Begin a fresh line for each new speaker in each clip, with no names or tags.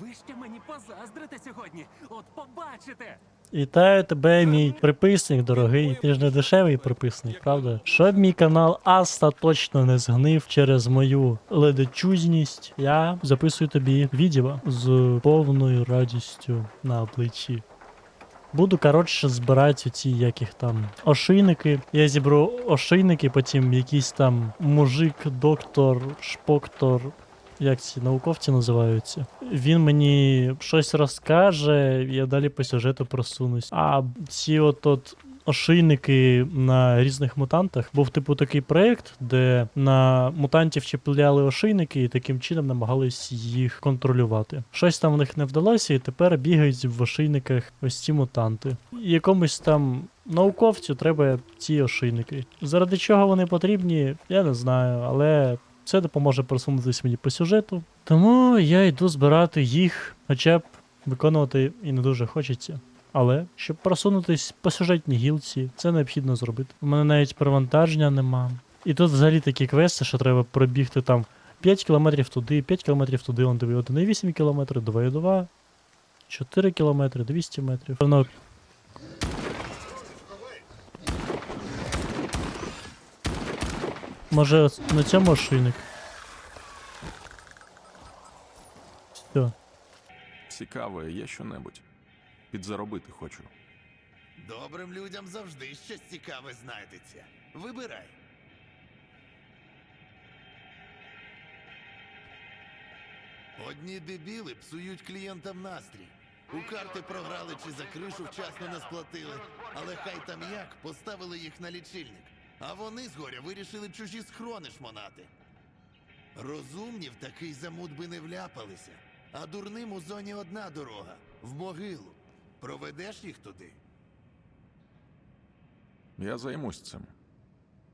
Ви ще мені позаздрите сьогодні. От побачите.
Вітаю тебе, мій приписник, дорогий. Ти ж не дешевий приписник, правда? Щоб мій канал остаточно не згнив через мою ледачузність, я записую тобі відео з повною радістю на обличчі. Буду, коротше, збирати ці яких там ошейники. Я зібрав ошейники, потім якийсь там мужик, доктор, шпоктор, як ці науковці називаються. Він мені щось розкаже, я далі по сюжету просунусь. А ці от, от ошейники на різних мутантах був типу такий проєкт, де на мутантів чіпляли ошейники і таким чином намагались їх контролювати. Щось там в них не вдалося, і тепер бігають в ошейниках ось ці мутанти. Якомусь там науковцю треба ці ошейники. Заради чого вони потрібні, я не знаю, але це допоможе просунутися мені по сюжету. Тому я йду збирати їх, хоча б виконувати і не дуже хочеться. Але щоб просунутись по сюжетній гілці, це необхідно зробити. У мене навіть перевантаження нема. І тут взагалі такі квести, що треба пробігти там 5 кілометрів туди, 5 кілометрів туди, он диви 1,8 кілометри, 2,2, 4 кілометри, 200 метрів. Певно, Може на цьому ошейник? Все.
Цікаве, є що-небудь. Підзаробити хочу.
Добрим людям завжди щось цікаве знайдеться. Вибирай. Одні дебіли псують клієнтам настрій. У карти програли чи за кришу вчасно не сплатили, але хай там як поставили їх на лічильник. А вони згоря вирішили чужі схрони шмонати. Розумні в такий замут би не вляпалися, а дурним у зоні одна дорога в могилу. Проведеш їх туди?
Я займусь цим.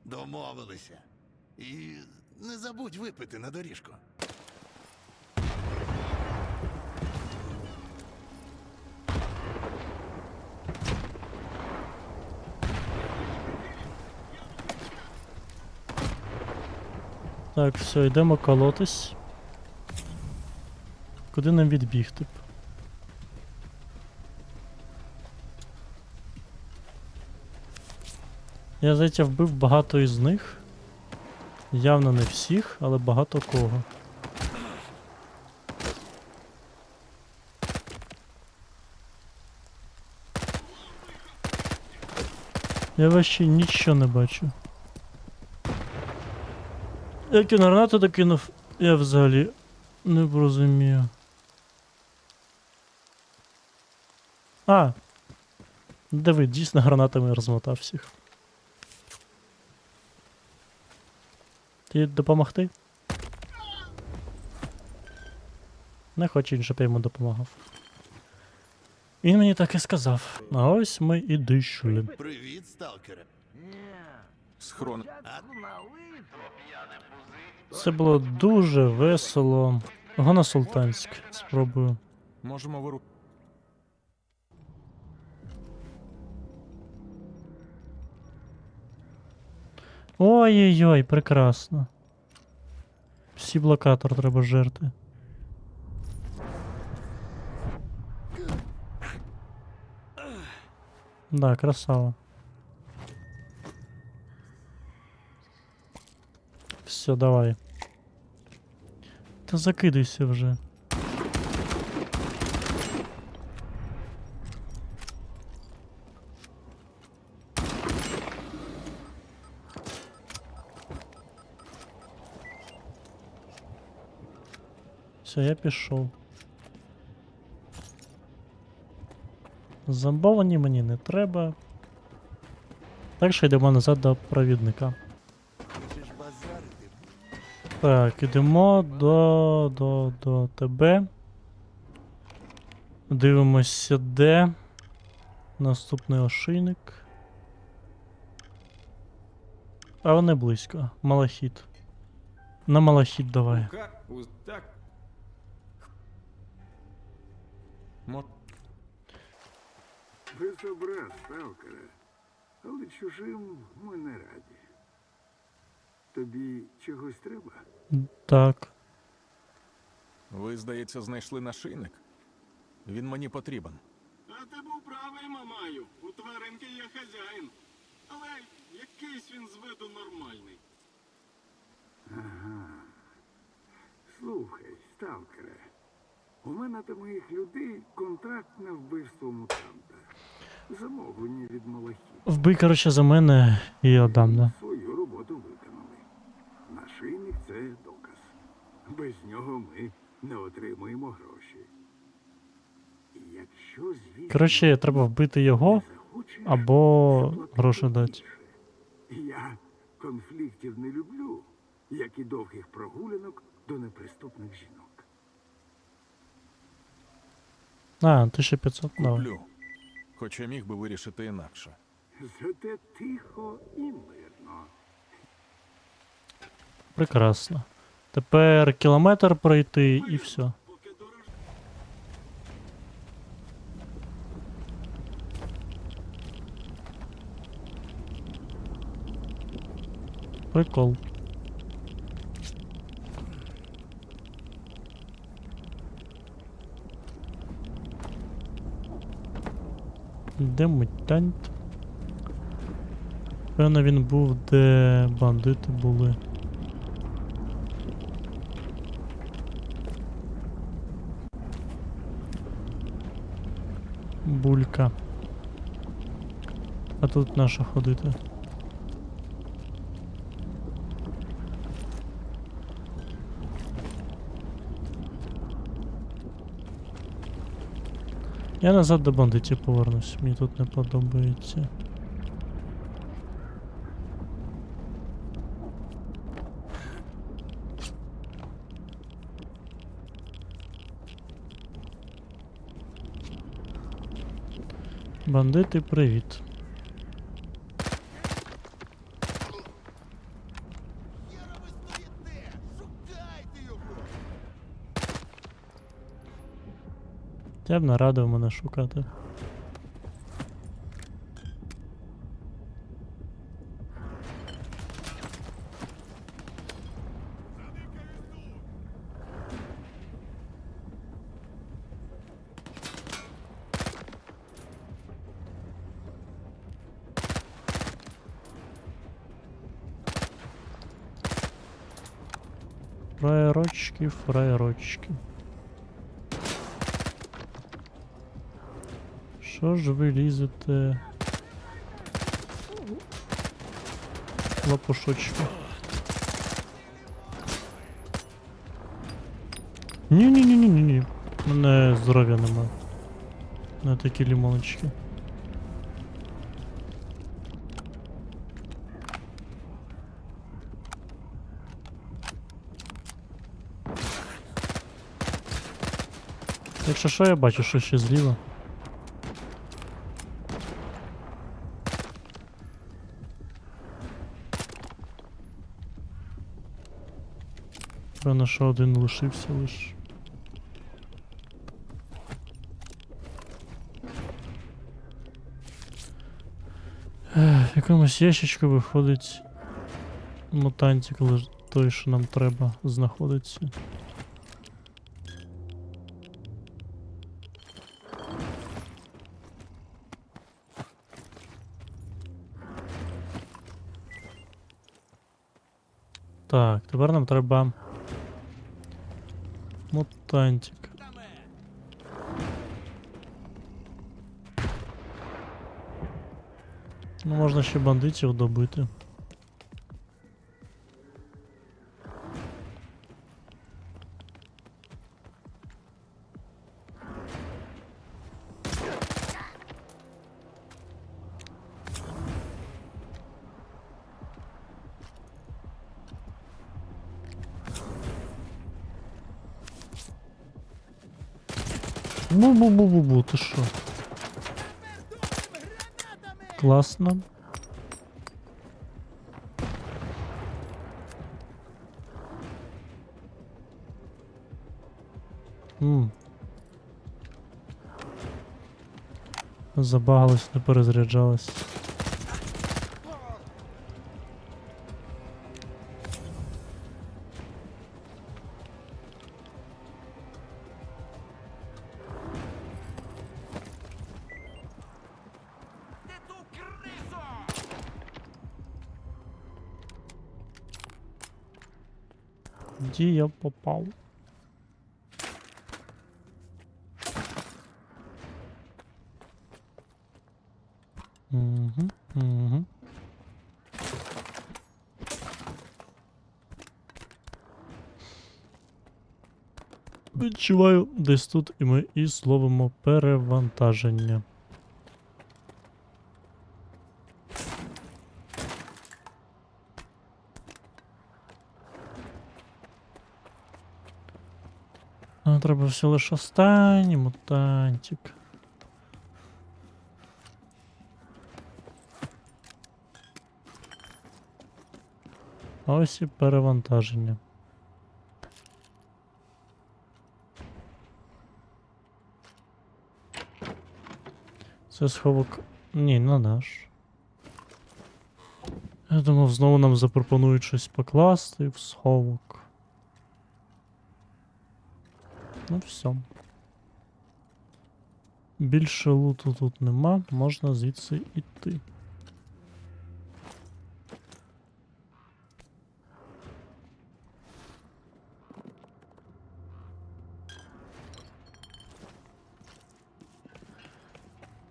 Домовилися. І не забудь випити на доріжку.
Так, все, йдемо колотись. Куди нам відбігти? Я здається вбив багато із них. Явно не всіх, але багато кого. Я вообще нічого не бачу. Як він гранату докинув, я взагалі не розумію. А. Диви, дійсно гранатами розмотав всіх. Ти допомогти? Не він, щоб я йому допомагав. Він мені так і сказав. А ось ми і дійшли.
Привіт, сталкере.
Схрон.
Це було дуже весело. Гона Султанськ. Спробую.
Можемо виру.
Ой-ой-ой, прекрасно. Всі блокатор треба жерти. Да, красава. Все, давай. Та закидуйся вже. Все, я пішов. Зомбовані мені не треба. Так що йдемо назад до провідника. Так, ідемо до, до, до тебе. Дивимося, де. Наступний ошейник. А вони близько. Малахіт. На малахіт давай.
Без образ, сталкере, але чужим ми не раді. Тобі чогось треба?
Так.
Ви, здається, знайшли нашийник. Він мені потрібен.
А ти був правий, мамаю. У тваринки є хазяїн. Але якийсь він з виду нормальний.
Слухай, сталкере. У мене та моїх людей контракт на вбивство мутанта. Замовлення від малахів.
Вбий, коротше, за мене і я дам, да.
Свою роботу виконали. Нашийник це доказ. Без нього ми не отримуємо гроші. Якщо звісно,
Коротше, треба вбити його або гроші дати.
Я конфліктів не люблю, як і довгих прогулянок до неприступних жінок.
А, 1500, давай.
Куплю. Хоча міг би вирішити інакше.
Зате тихо і мирно.
Прекрасно. Тепер кілометр пройти і все. Прикол. Де мутант? Певно він був, де бандити були. Булька. А тут наша ходити. Я назад до бандитів повернусь, мені тут не подобається. Бандити, привіт. Я б нарадив мене шукати. Фраєрочки, фраєрочки. Що ж ви лізете? Лапушочки. Ні-ні-ні-ні-ні. У мене здоров'я нема. На такі лімоночки. Якщо що, я бачу, що ще зліва. Певно, що один лишився лиш. В якомусь ящичку виходить мутантик, той, що нам треба, знаходиться. Так, тепер нам треба. Мутантик. Ну, можна ще бандитів добити. Бу-бу-бу-бу-бу, ти що? Класно. М. Забагалось, не перезаряджалось. Я попав. Відчуваю, десь тут і ми і словимо перевантаження. Треба всього лише останній мутантик. Ось і перевантаження. Це сховок. Ні, не наш. Я думав, знову нам запропонують щось покласти в сховок. Ну все. Більше луту тут нема, можна звідси йти.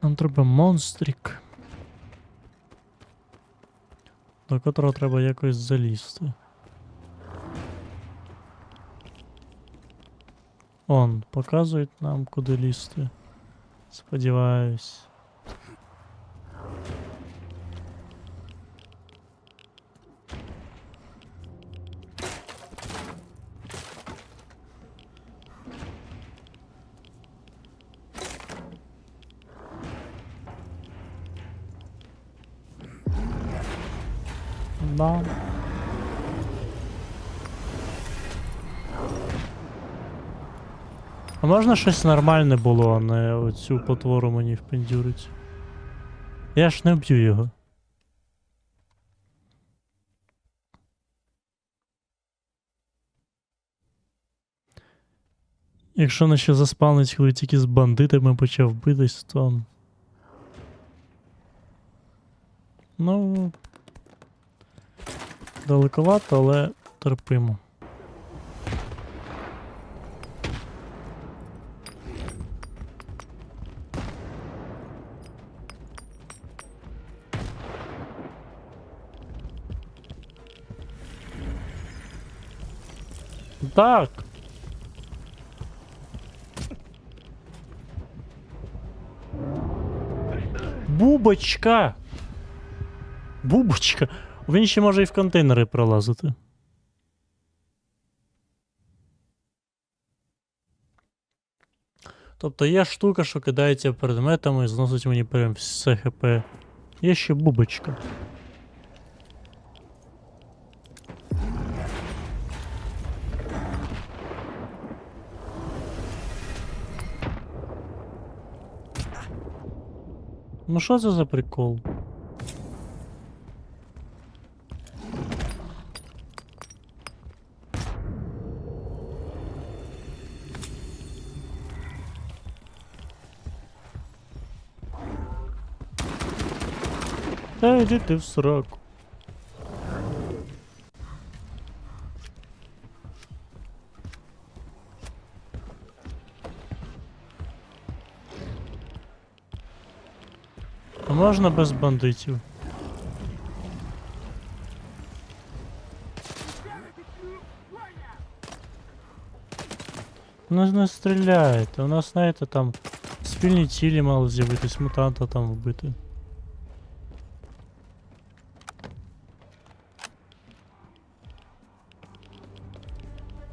Нам треба монстрик. До котрого треба якось залізти. Он, показують нам, куди лізти. Сподіваюсь. Да. А можна щось нормальне було, а не оцю потвору мені впендюрить? Я ж не вб'ю його. Якщо не ще заспавнить, коли тільки з бандитами почав битись, то. Ну. Далековато, але терпимо. Так. Бубочка. Бубочка. Він ще може і в контейнери пролазити. Тобто є штука, що кидається предметами і зносить мені прям все хп. Є ще бубочка. Ну що це за прикол? Та йди ти в сраку. можна без бандитів? Ну не стріляйте, у нас, знаєте, там спільні цілі мали з'явитись, мутанта там вбити.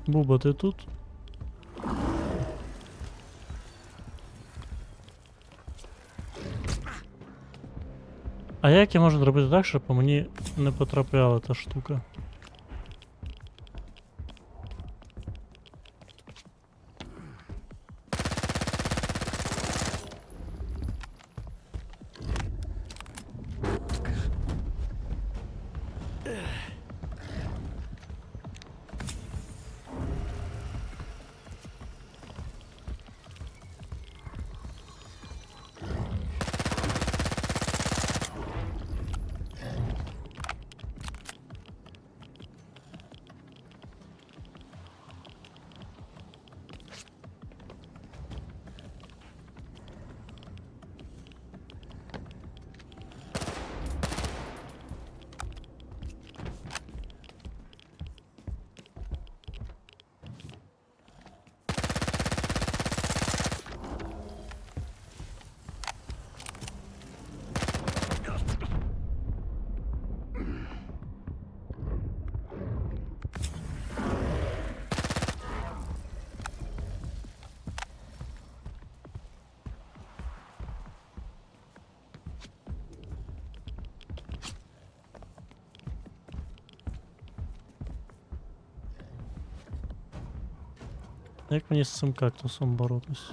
Буба, ти тут? А як я можу зробити так, щоб по мені не потрапляла та штука? Як мені з цим кактусом боротись?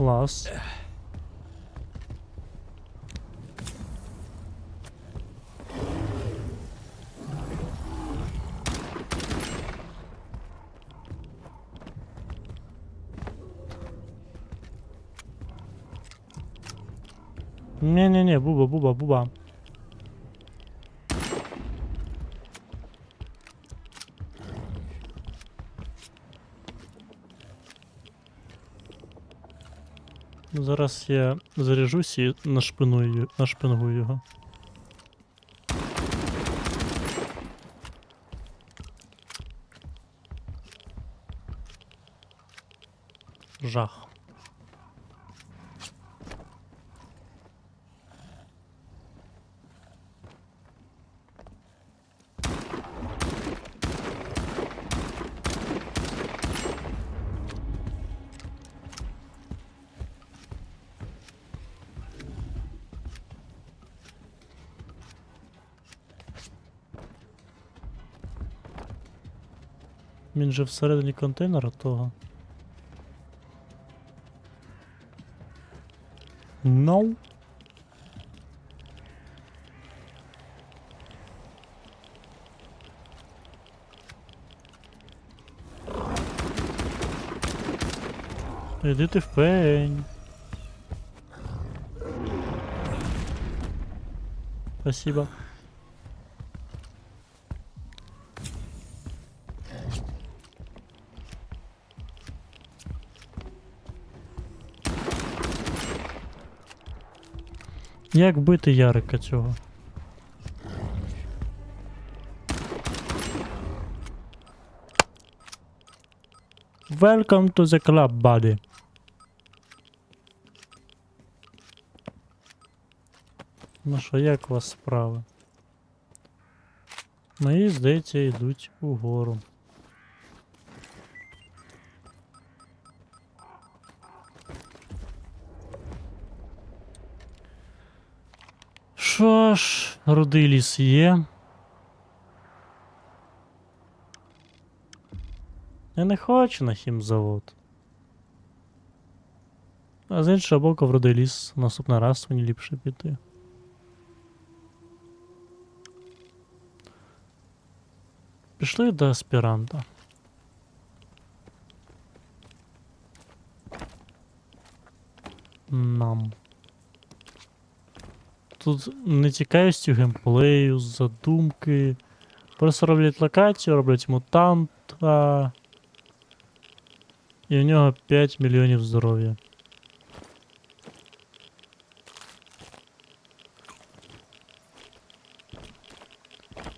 Клас. Не-не-не, буба, буба, буба. Зараз я заряжусь і нашпиную, нашпингую його. Жах. Він же всередині контейнера того. No. Іди ти в пень. Спасибо. Як бити Ярика цього? Welcome to the club, buddy. Ну що, як у вас справи? Мої, здається, йдуть угору. Що ж, рудий ліс є. Я не хочу на хімзавод. А з іншого боку, в рудий ліс наступний раз мені ліпше піти. Пішли до аспіранта. Тут не цікавістю геймплею, задумки. Просто роблять локацію, роблять мутанта. І в нього 5 мільйонів здоров'я.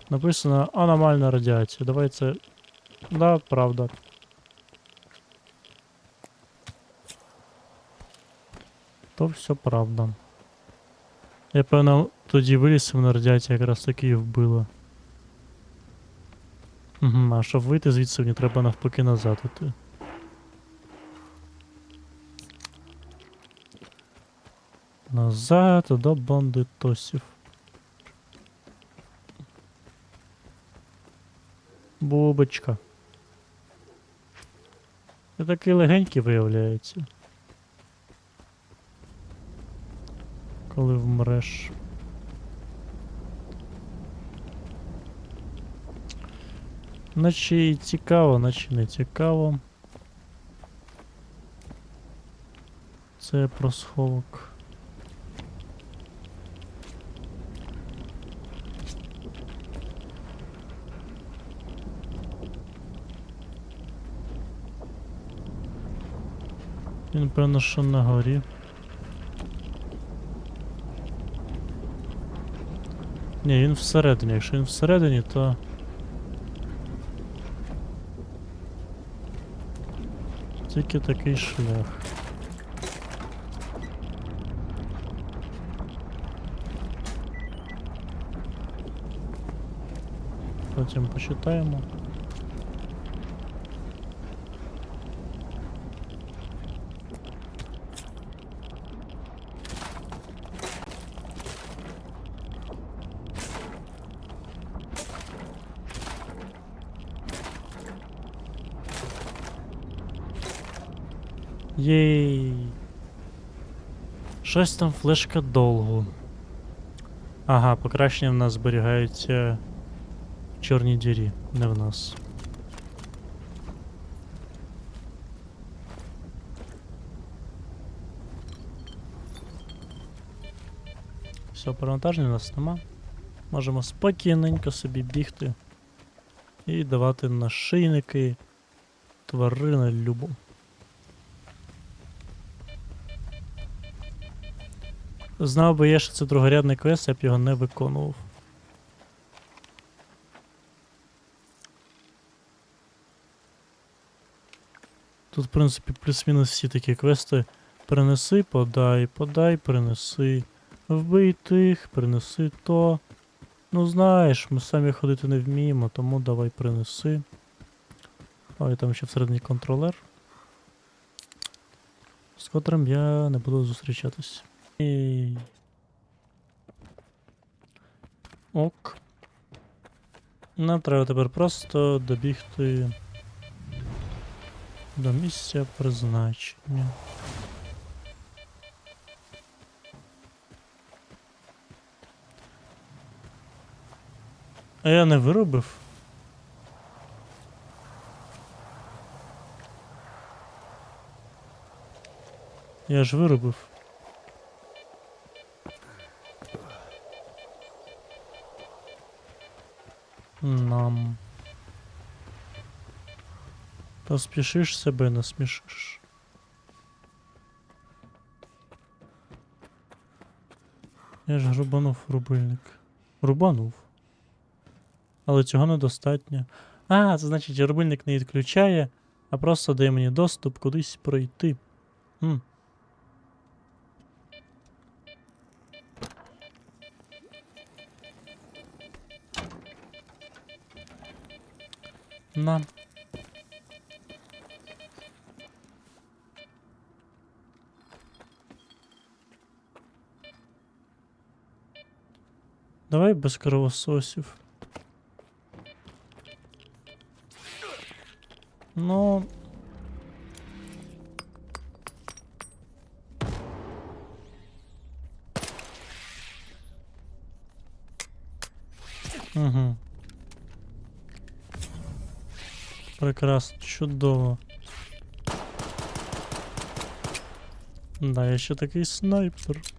Написано аномальна радіація. Давай це. Да, правда. То все правда. Я певно тоді виліз мене радіація якраз таки і вбила. Угу, а щоб вийти звідси, мені треба навпаки назад іти. Назад до бандитосів. Бубочка. Ти такий легенький виявляється. Коли вмреш. Наче і цікаво, наче не цікаво. Це про сховок. Він певно, що на горі. Ні, він всередині. Якщо він всередині, то... Тільки такий шлях. Потім почитаємо. Єй. Щось там флешка довго. Ага, покращення в нас зберігаються в чорній дірі, не в нас. Все, перевантаження у нас нема. Можемо спокійненько собі бігти і давати нашийники тварини любу. Знав би я, що це другорядний квест, я б його не виконував. Тут, в принципі, плюс-мінус всі такі квести. Принеси, подай, подай, принеси. Вбий тих, принеси то. Ну знаєш, ми самі ходити не вміємо, тому давай принеси. Ой, там ще всередині контролер. З котрим я не буду зустрічатись. Ей. Ок. Нам треба тепер просто добігти до місця призначення. А я не виробив. Я ж виробив. Поспішиш себе насмішиш. Я ж грубанув рубильник. Рубанув. Але цього недостатньо. А, це значить, рубильник не відключає, а просто дає мені доступ кудись пройти. Хм. На. Давай без кровососів. Ну. Угу. Прекрасно, чудово. Да, я ще такий снайпер.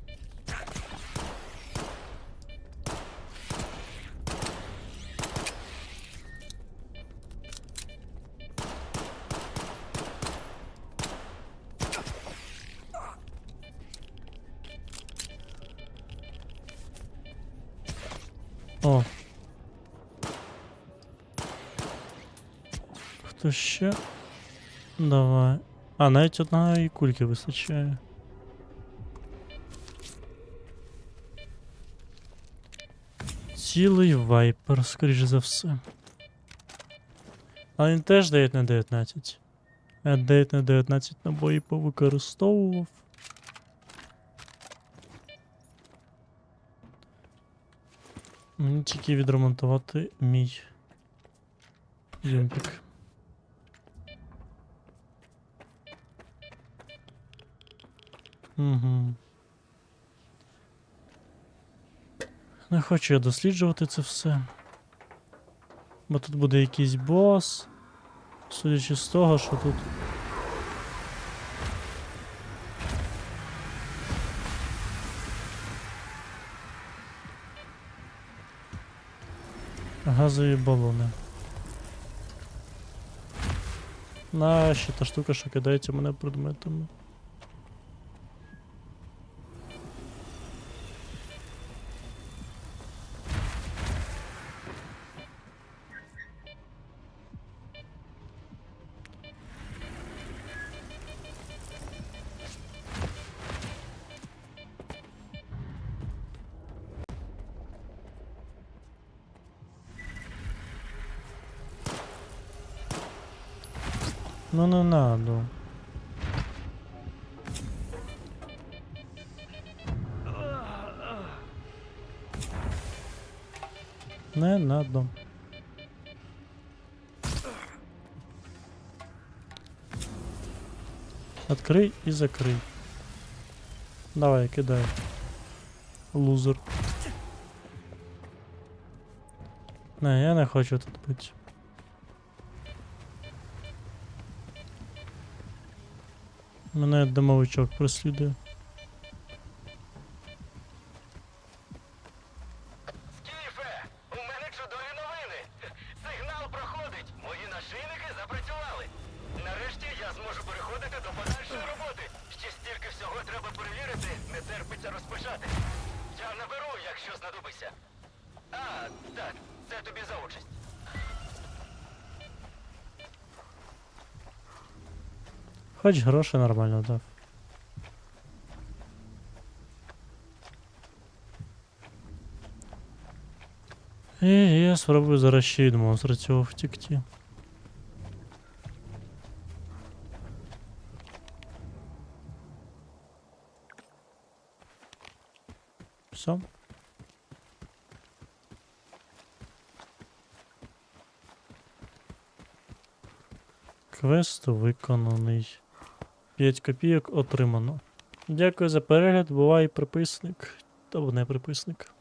Хто ще? Давай. А, навіть одної кульки вистачає. Цілий вайпер, скоріш за все. Але він теж дає на 19. Я 9 на 19 набої повикористовував. Мені тільки відремонтувати мій юмпік. Угу. Не хочу я досліджувати це все. Бо тут буде якийсь бос. Судячи з того, що тут. Газові балони. На, ще та штука, що кидається мене предметами. Ну не надо. Не надо. Открий і закрий. Давай, кидай. Лузер. Не, я не хочу тут бути. Мене домовичок преслідує.
Скіфе, у мене чудові новини. Сигнал проходить. Мої нашийники запрацювали. Нарешті я зможу переходити до подальшої роботи. Ще стільки всього треба перевірити, не терпиться розпочати. Я наберу, якщо знадобиться. А, так, це тобі за участь.
Хоч гроші нормально дав. І я спробую зараз ще від монстра цього втекти. Все. Квест виконаний. 5 копійок отримано. Дякую за перегляд, бувай приписник. Або не приписник.